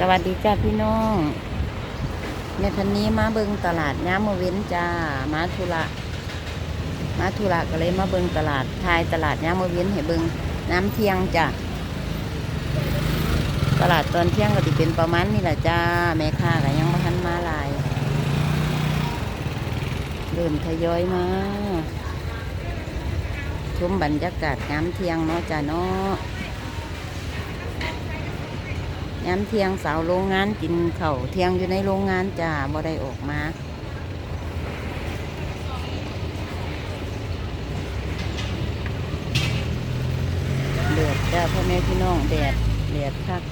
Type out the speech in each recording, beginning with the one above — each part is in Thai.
สวัสดีจ้าพี่น้องในพันนี้มาเบิงตลาดย้ามมาเว้นจ้ามาธุระมาธุระก็เลยมาเบิงตลาดทายตลาดย้ามมาเว้นให้เบิงน้ำเที่ยงจ้าตลาดตอนเที่ยงก็จะเป็นประมาณนี้แหละจ้าแม่ค้าก็ยังม่ทันมาลายเริ่มทยอยมาชมบรรยากาศน้ำเที่ยงเนาะจ้าเนาะ ยามเที่ยงสาวโรงงานกินเขาเที่ยงอยู่ในโรงงานจ้าบ่ได้ออกมาเดือดจ้าพ่อแม่พี่น้องแดดแดดคัก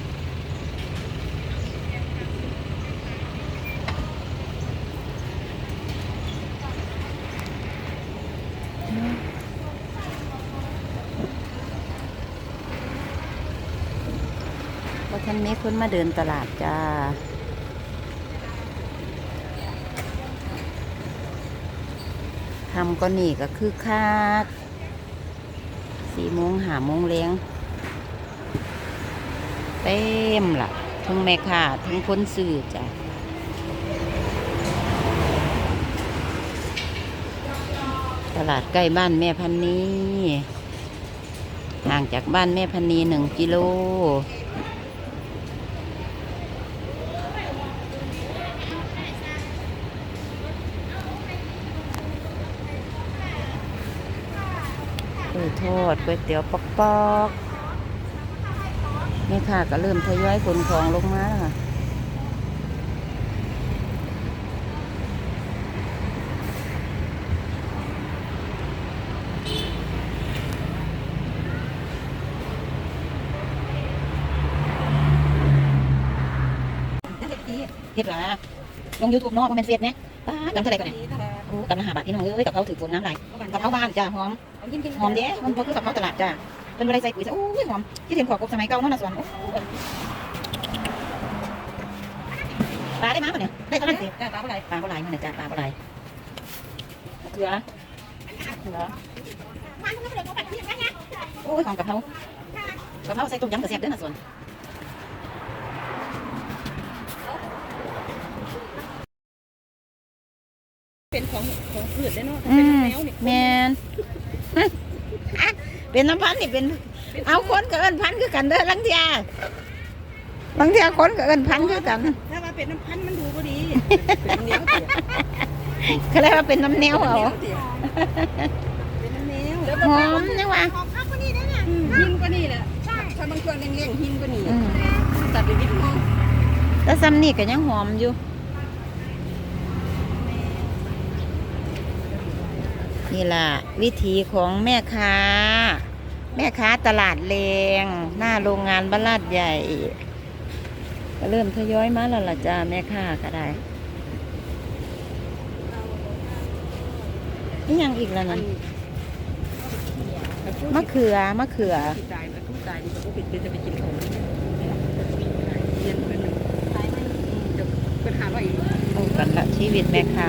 ท่านมีคนมาเดินตลาดจ้า ทำก็นี่ก็คือคักสี่โมงหาโมงเลี้ยง เต็มละทั้งแม่ค้าทั้งคนซื้อจ้ะตลาดใกล้บ้านแม่พันนีห่างจากบ้านแม่พันนีหนึ่งกิโล กล้วย ทอดก๋วยเตี๋ยวปอกปอกนี่ค่ะก็เริ่มทยอยขนของลงมาแล้วค่ะเฮ็ดหรอลงยูทูบนาะมันเป็นเฟซเนี่ยป้าจำเท่าไหร่ก่อนเนี่ยโอ้กำลังหาบาทพี่น้องเอ้ยกับเขาถือฝนน้ำไหลกับเขาบ้านจ้าหอม หอมเด้มันบ่คือกับเขาตลาดจ้าเป็นบริใส่ปุ๋ยซะโอ้ยหอมที่เห็นขอกบสมัยเก่าเนาะนะสวนโอ้ยปลาได้มั้ยเนี่ยได้เท่านั้นสิจ้าปลาอะไรปลาก็ไหลมันน่ะจ้าปลาก็ไหลเกลือเหรอโอ้ยหอมกับเขากับเขาใส่ต้มยำกระเสียบเด้อนะสวนเป็นของของพืชได้เนาะ อื เป็น ม แนวนี่ แมน เป็นน้ำพันธุ์นี่เป็น เอาคนกับเอินพันธุ์คือกันเด้อลังเทียบางเทียคนกับเอินพันธุ์คือกันถ้าว่าเป็นน้ำพันธุ์มันดูก็ดีเป็นเหนียวเตี๋ยเขาเรียกว่าเป็นน้ำเนียวเอาเป็นน้ำเหนียวหอมนี่ว่าหอมข้าวก็นี่ได้เนี่ยหินก็นี่แหละใช่ถ้าบางเครื่องเลี้ยงๆหินก็นี่อืมตัดไปนิดนึงแต่ซ้ำนี่ก็ยังหอมอยู่ นี่ล่ะ วิธีของแม่ค้า แม่ค้าตลาดเลงหน้าโรงงานบ้านลาดใหญ่ ก็เริ่มทยอยมาแล้วล่ะจ้าแม่ค้าก็ได้นี่ยังอีกแล้วนั่นมะเขือมะเขือตายมันทุกตายนี่ก็เป็นเป็นจะไปกินของเรียนเป็นจะเป็นหาว่าอีก ดูกันละชีวิตแม่ค้า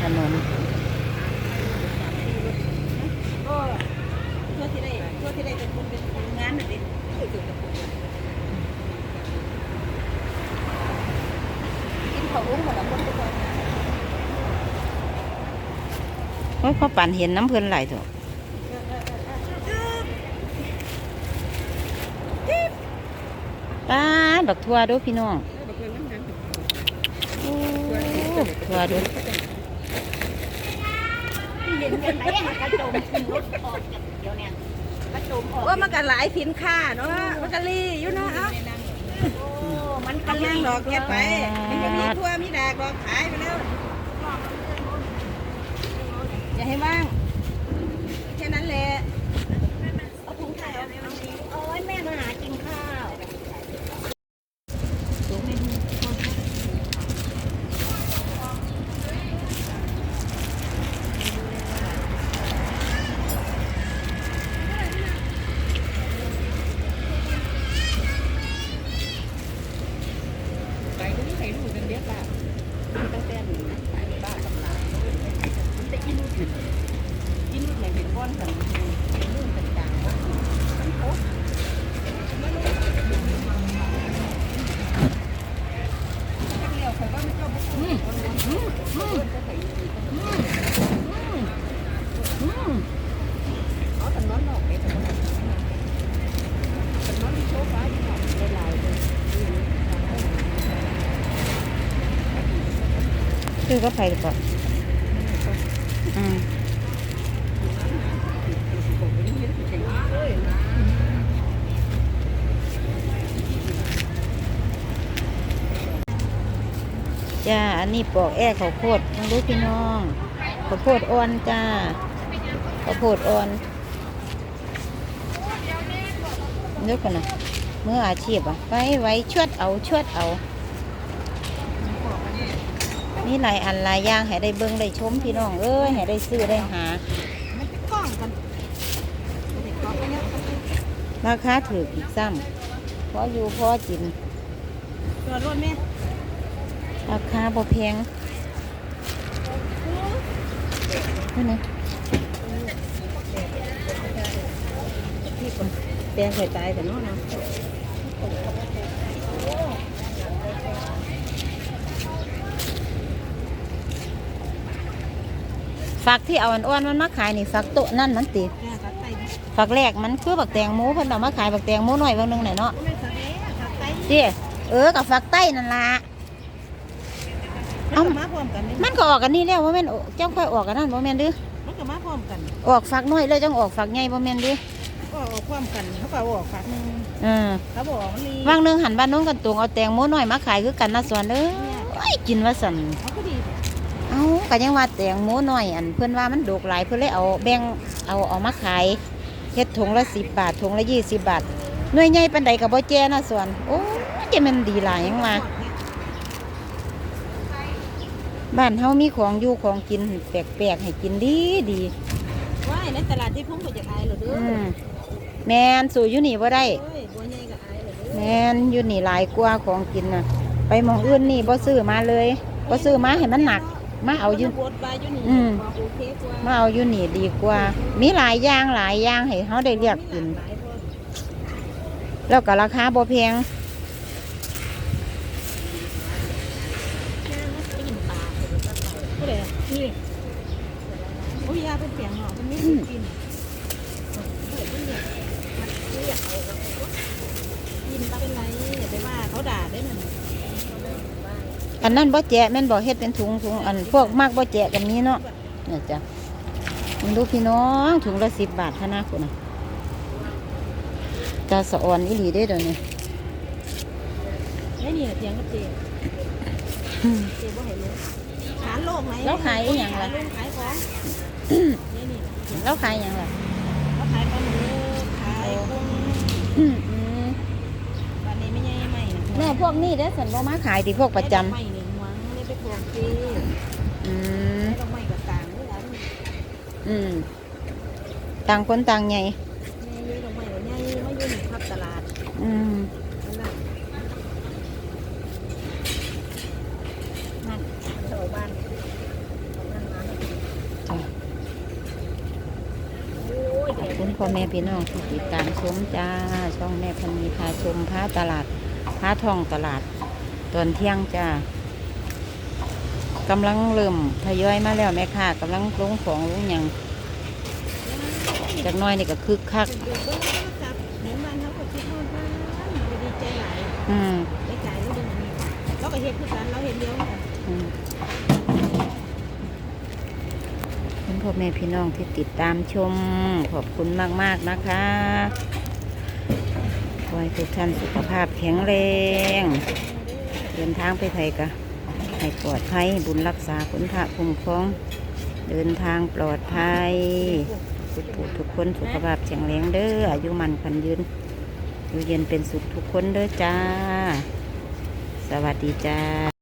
ถนน ก็ทั่วที่ได้ทั่วที่ได้เป็นคนเป็นงานน่ะดิกินข้าวอุ้งหมดแล้วคนทุกคน โอ้ยพอปั่นเห็นน้ำเพลินไหลตัวป้าดบักทัวดูพี่น้องโอ้บักทัวดูว่ามันก็หลายสินค้าเนาะมันก็รีอยู่เนาะเอ้ามันก็ย่างดอกเก็บไปมันก็มีทั่วมีแดกดอกขายไปแล้ว อย่าให้ว่าง แค่นั้นแหละเอาถุงไข่เอาเอาไว้แม่มาหากินข้าวไปก็ไม่ใค ซื้อก็ไปดีกว่าอืม จ้า อันนี้ปอกแอ้ข้าวโพดมึงรู้พี่น้องข้าวโพดอ่อนจ้าข้าวโพดอ่อนเดี๋ยวกันนะเมื่ออาชีพอะไปไว้ชวดเอาชวดเอามีหลายอันหลายอย่างให้ได้เบิ่งได้ชมพี่น้องเอ้ยให้ได้ซื้อได้หามันเป็นกล้องกันเด็กกล้องเนี่ยราคาถืออีกซ้ำพออยู่พอกินตัวรถแม่ ราคาบ่แพงนี่นะที่คนแดงใส่ตายแต่นอนเนาะฝักที่เอาอ่อนๆมันมาขายนี่ฝักโตะนั่นมันติแม่ขัดไตดิฝักแรกมันคือบักแตงโมเพิ่นเอามาขายบักแตงโมหน่อยบางนึงหน่อยเนาะไม่ขัดแม่ขัดไตเจ้เออกับฝักใต้นั่นล่ะ มันก็มาพร้อมกันนี่มันก็ออกกันนี่แล้วว่าแม่นเจ้าค่อยออกกันนั่นบ่แม่นเดือมันก็มาพร้อมกันออกฝักน้อยแล้วจังออกฝักใหญ่บ่แม่นเดือก็ออกพร้อมกันเขาก็เอาออกฝากหนึงเออเขาบอกมันลีวางหนึงหันบ้านน้องกันตวงเอาแตงโมหน่อยมาขายคือกันนะสวนเด้อโอ้ยกินว่าสั่นเขาก็ดีเอาก็ยังว่าแตงโมหน่อยอันเพื่อนว่ามันดกหลายเพื่อนเลยเอาแบ่งเอาเอามาขายเฮ็ดถุงละสิบบาทถุงละยี่สิบบาทหน่วยใหญ่ปันใดกับบ่แจ้นะส่วนโอ้ยจะมันดีหลายยังว่า บ้านเฮามีของอยู่ของกินแปลกๆให้กินดีดีว่ายในตลาดที่พุ่งก็จะอายเหรอเด้ออืมแมนสู่อยู่นี่บ่ได้เฮ้ยบัวใหญ่ก็อายเหรอเด้อแมนอยู่นี่หลายกว่าของกินน่ะ ไปหมองอื่นนี่บ่ซื้อมาเลยบ่ซื้อมาให้มันหนัก มาเอาอยู่ บดบายอยู่นี่อืม โอเคกว่ามาเอาอยู่นี่ดีกว่า มีหลายอย่างหลายอย่างให้เขาได้เลือกกินหลายพอแล้วก็ราคาบ่แพง ผู้ใดอะนี่โอ้ยยาเป็นเสียงเหรอมันไม่ถูกกินผู้ใดผู้เนี่ยมันเรียกเอากินตาเป็นไรอย่าไปว่าเขาด่าได้มันอันนั้นบ่แจกแม่นบ่เฮ็ดเป็นถุงถุงอันพวกมากบ่แจกกันนี้เนาะเนี่ยจ้ะมึงดูพี่น้องถุงละสิบบาทเท่านั้นคุณน่ะตาสะอ่อนอีหลีได้เดี๋ยวนี้ไอ้นี่เสียงกับเจเจบ่ให้รู้ขาน โลกไหมแล้วขายอีหยังขาล่ะยลุงขายของนี่นี่แล้วขายหยังล่ะเขาขายปลาหมึกขายกุ้งอืมอืมวันนี้ไม่ใช่ไม่นะแม่พวกนี้เด้อสันบ่มาขายที่พวกประจำไม่หนึ่งหวังเลยไปพวงฟรีอืมไม่ต้องไม่กับต่างด้วยกันอืมต่างคนต่างใหญ่ แม่ยืนตรงไม่หรือไงไม่ยืนหนึ่งครับตลาด อืม นั่นแหละนั่นชาวบ้านนั่นมาโอ้ย ขอบคุณ พ่อแม่พี่น้องที่ติดตามชมจ้า ช่องแม่พันมีพาชมพาตลาดพาท่องตลาด ตอนเที่ยงจ้ากำลังเริ่มทยอยมาแล้วแม่ค่ะกำลังลงของลงหยังจากหน้อยนี่ก็คึกคักเดี๋ยวเบิ้งโทรศัพท์เห็นบ้านเขาก็คิดว่าบ้านดีใจหลายอืมได้จ่ายแล้วดึงอันนี้เราก็เห็นคือกันเราเห็นเดียวกัน อืมขอบคุณ พ่อแม่พี่น้องที่ติดตามชม ขอบคุณมาก ๆ นะคะขอให้ทุกท่านสุขภาพแข็งแรงเดินทางไปไทยกะให้ปลอดภัยบุญรักษาคุณพระคุ้มครอง เดินทางปลอดภัยทุกผู้ทุกคนสุขภาพแข็งแรงเด้ออายุมันคันยืนอยู่เย็นเป็นสุขทุกคนเด้อจ้า สวัสดีจ้า